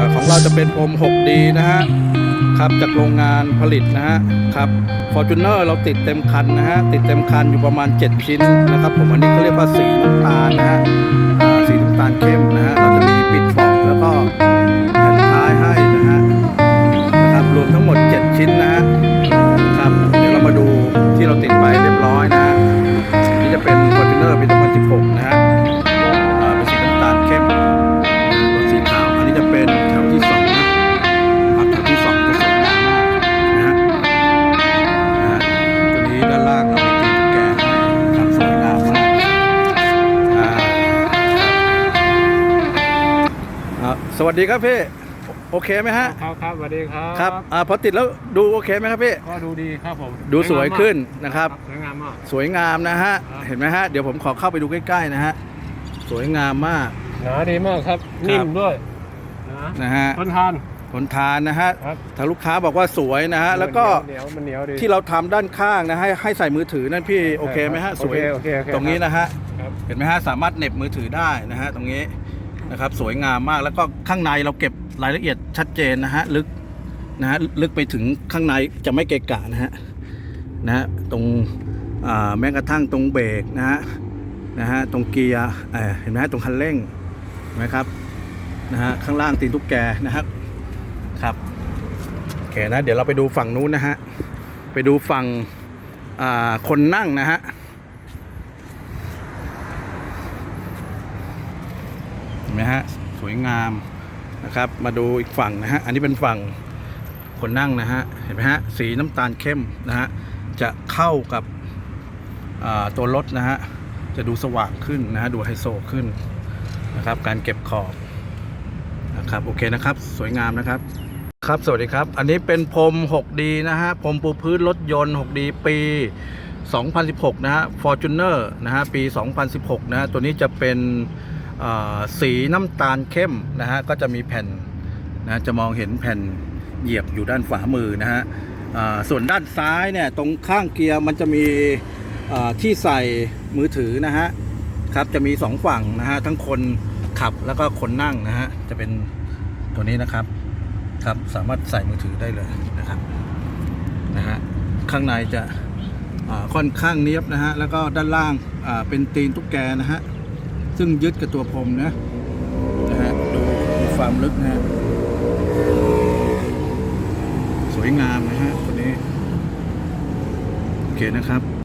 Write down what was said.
อของเราจะเป็นพรม 6D นะฮะครับจากโรงงานผลิตนะฮะครับ Fortuner เราติดเต็มคันนะฮะติดเต็มคันอยู่ประมาณ 7 ชิ้นนะครับผมอันนี้เขาเรียกว่าสีน้ำตาลนะฮะสีน้ำตาลเข้มนะฮะเราจะมีปิดปอกแล้วก็แผ่นท้ายให้นะฮะนะครับรวมทั้งหมด 7 ชิ้นนะฮะครับเดี๋ยวเรามาดูที่เราติดไป อ่าสวัสดีครับพี่ โอเคไหมฮะ ครับครับสวัสดีครับครับอ่าพอติดแล้วดูโอเคไหมครับพี่ ก็ดูดีครับผมดูสวยขึ้นนะครับ สวยงามมาก สวยงามนะฮะครับเห็นไหมฮะ เดี๋ยวผมขอเข้าไปดูใกล้ๆนะฮะ สวยงามมาก หนาดีมากครับ นิ่มด้วยนะนะฮะทนทานทนทานนะฮะครับทางลูกค้าบอกว่าสวยนะฮะ แล้วก็เหนียวมันเหนียวดีที่เราทำด้านข้างนะให้ให้ใส่มือถือนั่นพี่โอเคไหมฮะโอสวยเคโอเคโอเคตรงนี้นะฮะครับเห็นไหมฮะ สามารถเหน็บมือถือได้นะฮะ ตรงนี้ นะครับสวยงามมากแล้วก็ข้างในเราเก็บรายละเอียดชัดเจนนะฮะลึกนะฮะลึกไปถึงข้างในจะไม่เกะกะนะฮะนะฮะตรงแม้กระทั่งตรงเบรกนะฮะนะฮะตรงเกียร์เออเห็นไหมฮะตรงคันเร่งเห็นไหมครับนะฮะข้างล่างตีนตุ๊กแกนะครับครับโอเคนะเดี๋ยวเราไปดูฝั่งนู้นนะฮะไปดูฝั่งคนนั่งนะฮะ เห็น ไหมฮะ สวยงามนะครับ มาดูอีกฝั่งนะฮะ อันนี้เป็นฝั่งคนนั่งนะฮะ เห็นไหมฮะ สีน้ำตาลเข้มนะฮะ จะเข้ากับตัวรถนะฮะ จะดูสว่างขึ้นนะฮะ ดูไฮโซขึ้นนะครับ การเก็บขอบนะครับ โอเคนะครับ สวยงามนะครับ ครับ สวัสดีครับ อันนี้เป็นพรม 6D นะฮะ พรมปูพื้นรถยนต์ 6D ปี 2016 นะฮะ Fortuner นะฮะ ปี 2016 นะฮะ ตัวนี้จะเป็น สีน้ำตาลเข้มนะฮะก็จะมีแผ่นนะจะมองเห็นแผ่นเหยียบอยู่ด้านฝามือนะฮะส่วนด้านซ้ายเนี่ยตรงข้างเกียร์มันจะมีที่ใส่มือถือนะฮะครับจะมีสองฝั่งนะฮะทั้งคนขับแล้วก็คนนั่งนะฮะจะเป็นตัวนี้นะครับครับสามารถใส่มือถือได้เลยนะครับนะฮะข้างในจะค่อนข้างเนียบนะฮะแล้วก็ด้านล่างเป็นตีนตุ๊กแกนะฮะ ซึ่งยึดกับตัวพรมนะนะฮะดูดูความลึกนะฮะสวยงามนะฮะตัวนี้ โอเคนะครับ